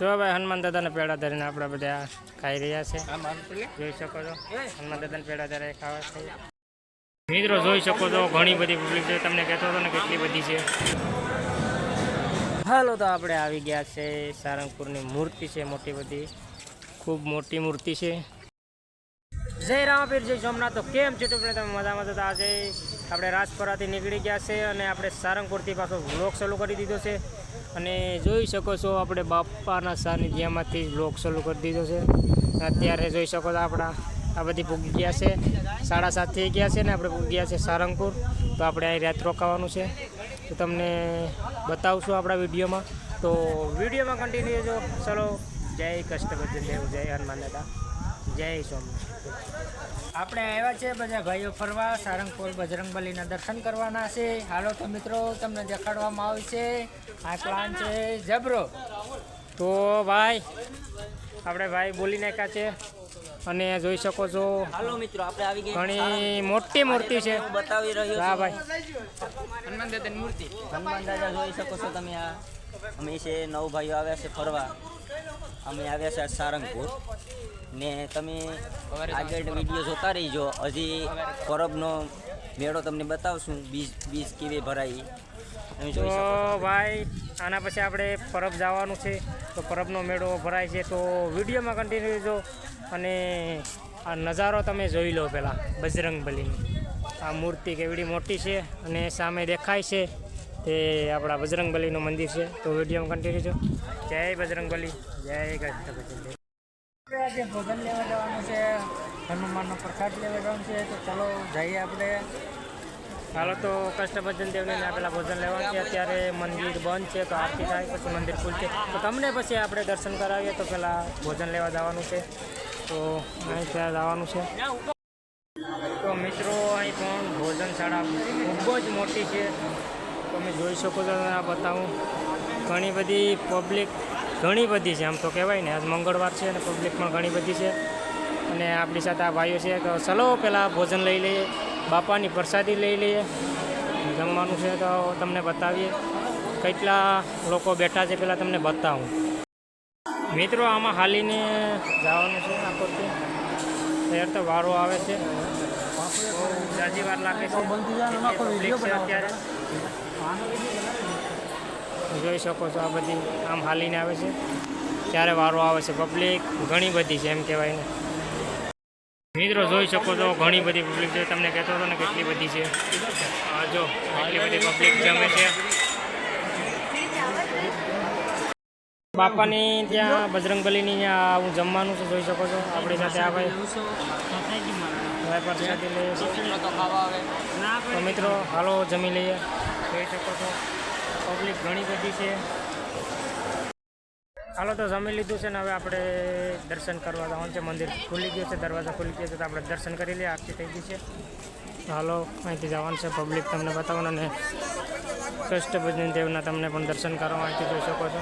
જો ભાઈ હનુમાન દાદાના પેડા ધરીને આપણે બધા ખાઈ રહ્યા છે. જોઈ શકો છો. હનુમાન દાદાના પેડા ધરે ખાવા છે. મિત્રો જોઈ શકો છો ઘણી બધી પબ્લિક છે. તમને કહેતો હતો ને કેટલી બધી છે. હાલો તો આપણે આવી ગયા છે. સારંગપુરની મૂર્તિ છે મોટી બધી. ખૂબ મોટી મૂર્તિ છે. જય રામાપીર જય સોમનાથ. તો કેમ છે? ટુકડે તમે મજામાં તો આજે આપણે રાજપરાથી નીકળી ગયા છે અને આપણે સારંગપુરથી પાછો વ્લોગ ચાલુ કરી દીધો છે. અને જોઈ શકો છો આપણે બાપાના સાનિધ્યમાંથી લોક શરૂ કરી દીધો છે. અત્યારે જોઈ શકો છો આપણા, આ બધી પૂગી ગયા છે. સાડા સાત થઈ ગયા છે ને આપણે પૂગી ગયા છે સારંગપુર. તો આપણે અહીં રાત રોકાવાનું છે. તો તમને બતાવશું આપણા વિડીયોમાં. તો વિડીયોમાં કન્ટિન્યુ જો, ચલો. જય કષ્ટભજન દેવ, જય હનુમાન દાદા. જય સોમનાથ આપણે આવ્યા છે બધા ભાઈઓ ફરવા સારંગપુર બજરંગબલીના દર્શન કરવાના છે. હાલો તો મિત્રો તમને દેખાડવામાં આવે છે. આ પ્લાન છે જબરો તો ભાઈ આપણે ભાઈ બોલી નાખ્યા છે. અને જોઈ શકો છો હાલો મિત્રો આપણે આવી ગયા ઘણી મોટી મૂર્તિ છે. બતાવી રહ્યો હા ભાઈ. હનુમાન દાદાની મૂર્તિ. હનુમાન દાદા જોઈ શકો છો તમે આ. અમે છે નવ ભાઈઓ આવ્યા છે ફરવા. અમે આવ્યા છે સારંગપુર. ને તમે આગળ વીડિયો જોતા રહીજો. હજી પરબનો મેળો તમને બતાવશું. બીજ બીજ કેવી તમે તો ભાઈ, આના પછી આપણે પરબ જવાનું છે. તો પરબનો મેળો ભરાય છે. તો વિડીયોમાં કન્ટિન્યુ જો અને આ નજારો તમે જોઈ લો પહેલાં, બજરંગ બલીનો. આ મૂર્તિ કેવડી મોટી છે અને સામે દેખાય છે તે આપણા બજરંગ બલીનું મંદિર છે. તો વિડીયોમાં કન્ટિન્યુ જો જય બજરંગબલી જય કૃષ્ણ આજે ભોજન લેવા જવાનું છે હનુમાનનો પ્રસાદ લેવા જવાનું છે તો ચાલો જઈએ આપણે. હાલો તો કષ્ટભજન દેવને આપેલા ભોજન લેવાનું છે અત્યારે મંદિર બંધ છે તો આરતી થાય પછી મંદિર ખુલશે તો તમને પછી આપણે દર્શન કરાવીએ તો પહેલાં ભોજન લેવા જવાનું છે. તો અહીં ત્યાં જવાનું છે. તો મિત્રો અહીં પણ ભોજનશાળા ખૂબ જ મોટી છે. તમે જોઈ શકો છો આ બતાવું. ઘણી બધી પબ્લિક ઘણી બધી છે આમ તો કહેવાય ને. આજ મંગળવાર છે અને પબ્લિક પણ ઘણી બધી છે. અને આપણી સાથે આ ભાઈઓ છે તો ચલો પહેલાં ભોજન લઈ લઈએ બાપાની પ્રસાદી લઈ લઈએ. જમવાનું છે તો તમને બતાવીએ. કેટલા લોકો બેઠા છે પહેલાં તમને બતાવું. મિત્રો આમાં હાલીને જવાનું છે આખોથી ત્યારે તો વારો આવે છે. બહુ જાજી વાર લાગે છે. અત્યારે. જોઈ શકો છો આ બધી આમ હાલીને આવે છે. ત્યારે વારો આવે છે પબ્લિક ઘણી બધી છે એમ કહેવાય ને મિત્રો જોઈ શકો છો ઘણી બધી પબ્લિક છે. તમને કહેતો હતો ને કેટલી બધી છે. જો, એટલી બધી પબ્લિક જમે છે. બાપાની ત્યાં બજરંગબલીની ત્યાં હું જમવાનું છે, જોઈ શકો છો. આપણી સાથે આ ભાઈ. પ્રસાદી તો મિત્રો, હાલો, જમી લઈએ. જોઈ શકો છો. પબ્લિક ઘણી બધી છે. હાલો તો જમી લીધું છે ને હવે આપણે દર્શન કરવા જવાનું છે. મંદિર ખુલી ગયું છે, દરવાજા ખુલી ગયો છે તો આપણે દર્શન કરી લઈએ. આરતી થઈ ગઈ છે. હાલો, અહીંથી જવાનું છે પબ્લિક તમને બતાવવાનું અને કષ્ટભજન દેવના તમને પણ દર્શન કરવા અહીંથી જોઈ શકો છો.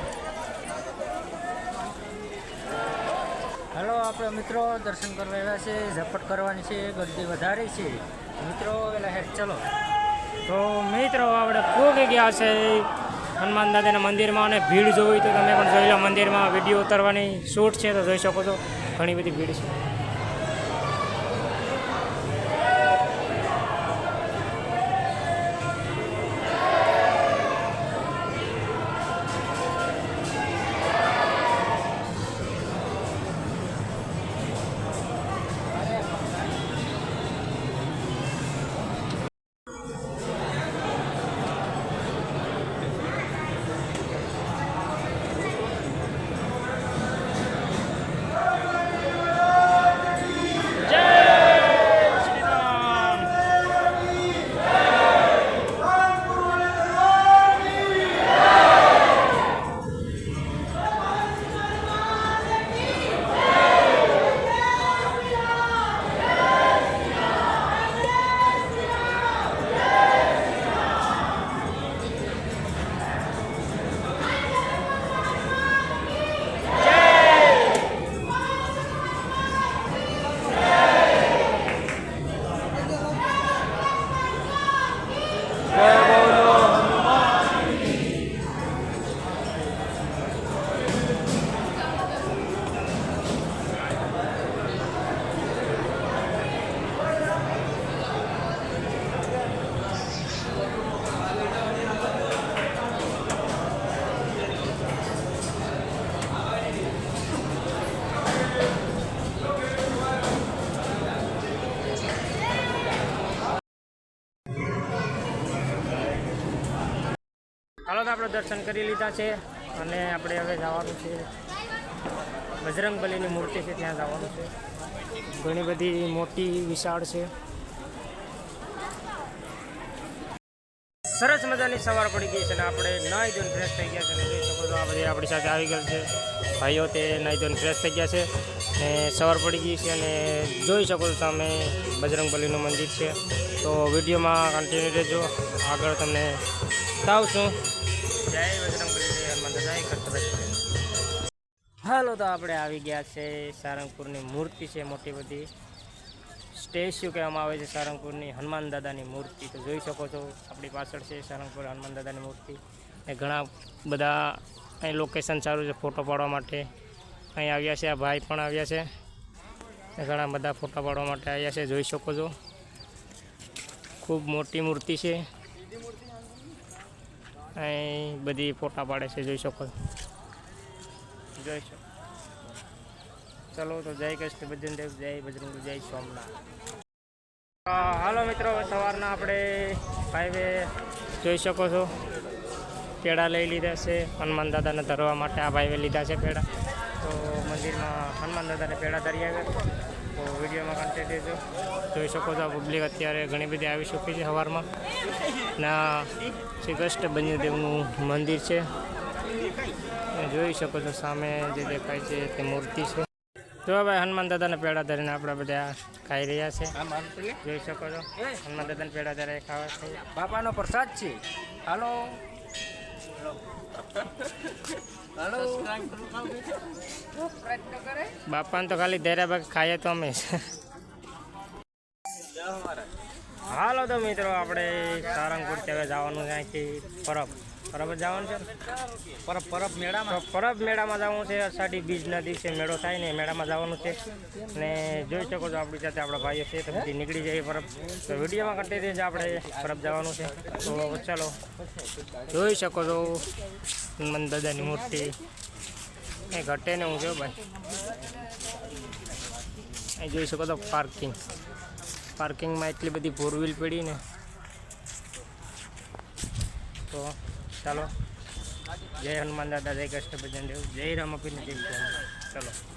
હાલો, આપણે મિત્રો દર્શન કરવા આવ્યા છે. ઝપટ કરવાની છે. ગરદી વધારે છે. મિત્રો પેલા હેઠ ચલો. તો મિત્રો, આપણે પોગી ગયા છે. હનુમાન દાદાના મંદિરમાં અને ભીડ જોવી તો તમે પણ જોઈ લો મંદિરમાં વીડિયો ઉતારવાની શૂટ છે, તો જોઈ શકો છો. ઘણી બધી ભીડ છે. તો આપણે દર્શન કરી લીધા છે અને આપણે હવે જવાનું છે. બજરંગબલીની મૂર્તિ છે, ત્યાં જવાનું છે. ઘણી બધી મોટી વિશાળ છે. સરસ મજાની સવાર પડી ગઈ છે અને આપણે નાઈ ધોઈને ફ્રેશ થઈ ગયા છે અને જોઈ શકો છો આ બધી આપણી સાથે આવી ગયેલ છે. ભાઈઓ તે નાઈ ધોઈને ફ્રેશ થઈ ગયા છે ને સવાર પડી ગઈ છે અને જોઈ શકો છો તમે બજરંગબલીનું મંદિર છે. તો વિડીયોમાં કન્ટિન્યુ રહેજો. આગળ તમને બતાવશું જય બજરંગબલી હનુમાન હાલો તો આપણે આવી ગયા છે સારંગપુરની મૂર્તિ છે મોટી બધી. સ્ટેચ્યુ કહેવામાં આવે છે સારંગપુરની હનુમાન દાદાની મૂર્તિ. તો જોઈ શકો છો આપણી પાછળ છે સારંગપુર હનુમાન દાદાની મૂર્તિ. એ ઘણા બધા અહીં લોકેશન સારું છે ફોટો પાડવા માટે. અહીં આવ્યા છે, આ ભાઈ પણ આવ્યા છે. ઘણા બધા ફોટા પાડવા માટે આવ્યા છે, જોઈ શકો છો. ખૂબ મોટી મૂર્તિ છે. અહીં બધી ફોટા પાડે છે, જોઈ શકો જોઈ શકો. ચલો તો જય કૃષ્ણ ભજનદેવ જય બજરંગ જય સોમનાથ. હાલો મિત્રો, સવારના આપણે હાઈવે જોઈ શકો છો. પેડા લઈ લીધા છે, હનુમાન દાદાને ધરવા માટે આ ભાઈએ લીધા છે પેડા. તો મંદિરમાં હનુમાન દાદાને પેડા ધરી આવ્યા. તો વિડીયોમાં કન્ટેન્ટ રહેજો જોઈ શકો છો. પબ્લિક અત્યારે ઘણી બધી આવી ચૂકી છે સવારમાં ના શ્રી કૃષ્ણ બન્યુદેવનું મંદિર છે. જોઈ શકો છો સામે જે દેખાય છે તે મૂર્તિ છે. જો ભાઈ હનુમાન દાદાને પેડા ધરીને આપણે બધા ખાઈ રહ્યા છે. જોઈ શકો છો. હનુમાન દાદાને પેડા ધરાય ખાવા છે. બાપાનો પ્રસાદ છે. હાલો. બાપાને તો ખાલી દેરા ભાગ ખાઈએ તો અમે. હાલો તો મિત્રો આપણે સારંગપુર ત્યાં જવાનું છે અહીંથી પરબ. પરબ જવાનું છે? પરબ પરબ મેળામાં? પરબ મેળામાં જવાનું છે અષાઢી બીજના દિવસે મેળો થાય ને મેળામાં જવાનું છે. ને જોઈ શકો છો આપણી સાથે આપણા ભાઈઓ છે તો બધી નીકળી જાય પરબ. તો વિડીયોમાં કન્ટિન્યુ છે આપણે પરબ જવાનું છે. તો ચાલો જોઈ શકો છો હનુમાન દાદાની મૂર્તિ. એ ઘટે ને હું જો ભાઈ. અહીં જોઈ શકો છો પાર્કિંગ પાર્કિંગમાં એટલી બધી ફોર વ્હીલ પડી ને. તો ચાલો. જય હનુમાન દાદા જય કૃષ્ણ ભજન દેવ. જય રામપીર જય. ચલો.